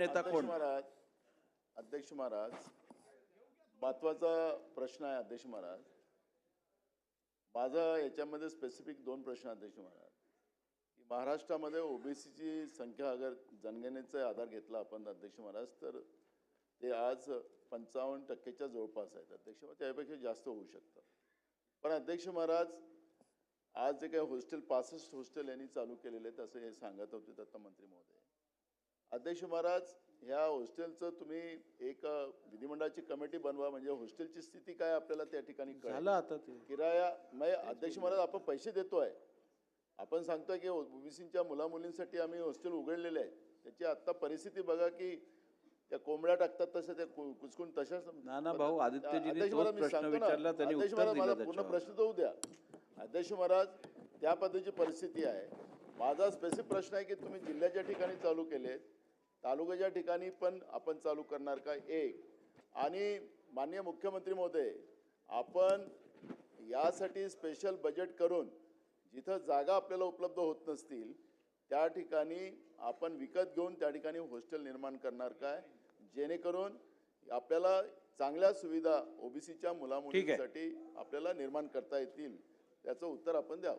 नेता कोण? महाराज अध्यक्ष महाराज महत्त्वाचा प्रश्न आहे अध्यक्ष महाराज. माझा याच्यामध्ये स्पेसिफिक दोन प्रश्न अध्यक्ष महाराज. की महाराष्ट्रामध्ये ओबीसीची संख्या अगर जनगणनेचा आधार घेतला आपण अध्यक्ष महाराज तर ते आज पंचावन्न टक्केच्या जवळपास आहेत. अध्यक्ष महाराज त्यापेक्षा जास्त होऊ शकतं. पण अध्यक्ष महाराज आज जे काही हॉस्टेल पासष्ट हॉस्टेल यांनी चालू केलेले आहेत असं हे सांगत होते दत्त मंत्री महोदय. अध्यक्ष महाराज ह्या हॉस्टेलचं तुम्ही एक विधिमंडळाची कमिटी बनवा. म्हणजे हॉस्टेलची स्थिती काय आपल्याला त्या ठिकाणी कळेल. झालं आता ते. किराया म्हणजे अध्यक्ष महाराज आपण पैसे देतोय. आपण सांगतोय की ओबीसीच्या मुला मुलींसाठी आम्ही हॉस्टेल उघडलेले आहेत. त्याची आता परिस्थिती बघा की त्या कोंबड्या टाकतात तसं त्या कु- कुचकून तशाच. नाना भाऊ, आदित्यजींनी अध्यक्ष तोच महाराज, मी प्रश्न सांगतो ना, विचारला, त्यांनी अध्यक्ष उत्तर महाराज, दिलं माझा पूर्ण त्याच्यावर. प्रश्न तर द्या. अध्यक्ष महाराज त्या पद्धतीची परिस्थिती आहे. माझा स्पेसिफिक प्रश्न आहे की तुम्ही जिल्ह्याच्या ठिकाणी चालू केले तालुक्याच्या ठिकाणी पण आपण चालू करणार का? एक. आणि माननीय मुख्यमंत्री महोदय आपण यासाठी स्पेशल बजेट करून जिथं जागा आपल्याला उपलब्ध होत नसतील त्या ठिकाणी आपण विकत घेऊन त्या ठिकाणी हॉस्टेल निर्माण करणार काय? जेणेकरून आपल्याला चांगल्या सुविधा ओबीसीच्या मुलामुलींसाठी आपल्याला निर्माण करता येतील. त्याचं उत्तर आपण द्यावं.